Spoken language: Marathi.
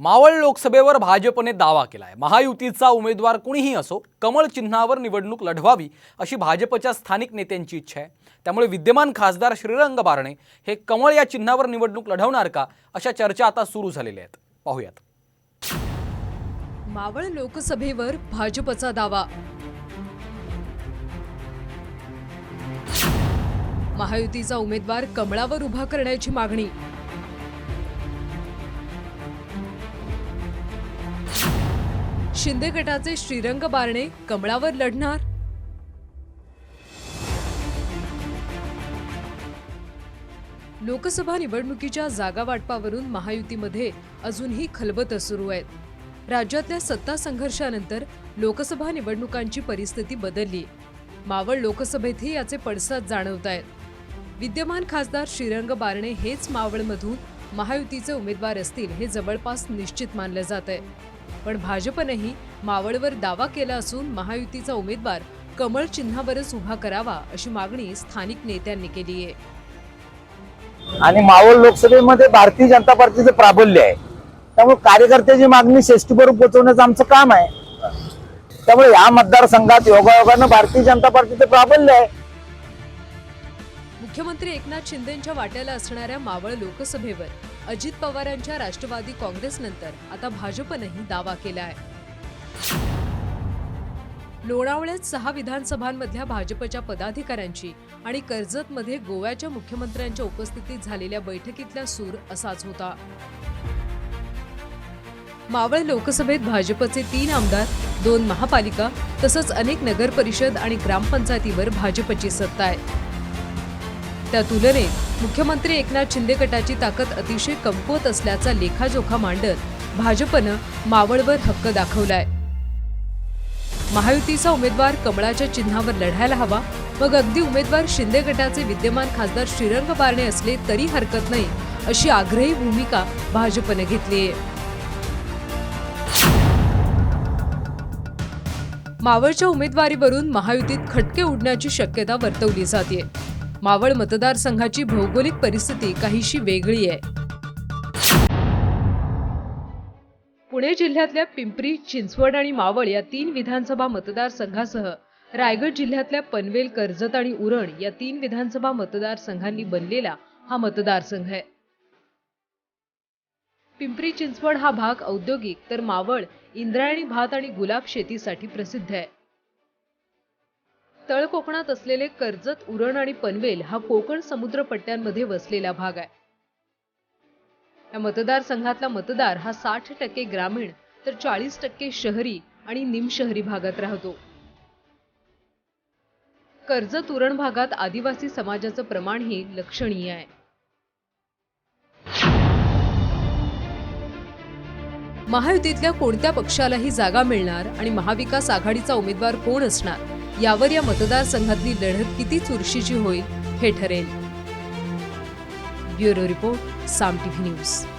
मावळ लोकसभेवर भाजपने दावा केला आहे महायुतीचा उमेदवार कुणीही असो कमळ चिन्हावर निवडणूक लढवावी अशी भाजपच्या स्थानिक नेत्यांची इच्छा आहे. त्यामुळे विद्यमान खासदार श्रीरंग बारणे हे कमळ या चिन्हावर निवडणूक लढवणार का अशा चर्चा आता सुरू झालेल्या आहेत. पाहूयात. मावळ लोकसभेवर भाजपचा दावा. महायुतीचा उमेदवार कमळावर उभा करण्याची मागणी. शिंदे गटाचे श्रीरंग बारणे कमळावर लढणार. लोकसभा निवडणुकीच्या जागा वाटपावरून महायुतीमध्ये अजूनही खलबत सुरू आहेत. राज्यातल्या सत्ता संघर्षानंतर लोकसभा निवडणुकांची परिस्थिती बदलली. मावळ लोकसभेतही याचे पडसाद जाणवत आहेत. विद्यमान खासदार श्रीरंग बारणे हेच मावळमधून महायुतीचे उमेदवार असतील हे जवळपास निश्चित मानलं जात आहे पण भाजपनंही मावळवर दावा केला असून महायुतीचा उमेदवार कमळ चिन्हावरच उभा करावा अशी मागणी स्थानिक नेत्यांनी केली आहे. आणि मावळ लोकसभेमध्ये भारतीय जनता पार्टीचं प्राबल्य आहे. त्यामुळे कार्यकर्त्याची मागणी शेष्टीपर्यंत पोहोचवण्याचं आमचं काम आहे. त्यामुळे या मतदारसंघात योगायोगानं भारतीय जनता पार्टीचं प्राबल्य आहे. मुख्यमंत्री एकनाथ शिंदेंच्या वाट्याला असणाऱ्या मावळ लोकसभेवर अजित पवारांच्या राष्ट्रवादी काँग्रेसनंतर आता भाजपनंही दावा केला आहे लोणावळ्यात सहा विधानसभांमधल्या भाजपच्या पदाधिकाऱ्यांची आणि कर्जतमध्ये गोव्याच्या मुख्यमंत्र्यांच्या उपस्थितीत झालेल्या बैठकीतला सूर असाच होता. मावळ लोकसभेत भाजपचे तीन आमदार दोन महापालिका तसंच अनेक नगर परिषद आणि ग्रामपंचायतीवर भाजपची सत्ता आहे. त्या तुलनेत मुख्यमंत्री एकनाथ शिंदे गटाची ताकद अतिशय कमकुवत असल्याचा लेखाजोखा मांडत भाजपनं मावळवर हक्क दाखवलाय. महायुतीचा उमेदवार कमळाच्या चिन्हावर लढायला हवा मग अगदी उमेदवार शिंदे गटाचे विद्यमान खासदार श्रीरंग बारणे असले तरी हरकत नाही अशी आग्रही भूमिका भाजपनं घेतली आहे मावळच्या उमेदवारीवरून महायुतीत खटके उडण्याची शक्यता वर्तवली जाते मावळ मतदारसंघाची भौगोलिक परिस्थिती काहीशी वेगळी आहे. पुणे जिल्ह्यातल्या पिंपरी चिंचवड आणि मावळ या तीन विधानसभा मतदारसंघासह रायगड जिल्ह्यातल्या पनवेल कर्जत आणि उरण या तीन विधानसभा मतदारसंघांनी बनलेला हा मतदारसंघ आहे. पिंपरी चिंचवड हा भाग औद्योगिक तर मावळ इंद्रायणी भात आणि गुलाब शेतीसाठी प्रसिद्ध आहे. तळ कोकणात असलेले कर्जत उरण आणि पनवेल हा कोकण समुद्र पट्ट्यांमध्ये वसलेला भाग आहे. या मतदारसंघातला मतदार हा साठ टक्के ग्रामीण तर चाळीस टक्के शहरी आणि निमशहरी भागात राहतो. कर्जत उरण भागात आदिवासी समाजाचं प्रमाणही लक्षणीय आहे. महायुतीतल्या कोणत्या पक्षालाही जागा मिळणार आणि महाविकास आघाडीचा उमेदवार कोण असणार? यावर या मतदारसंघातली लढत किती चुरशीची होईल हे ठरेल. Bureau report Saam TV news.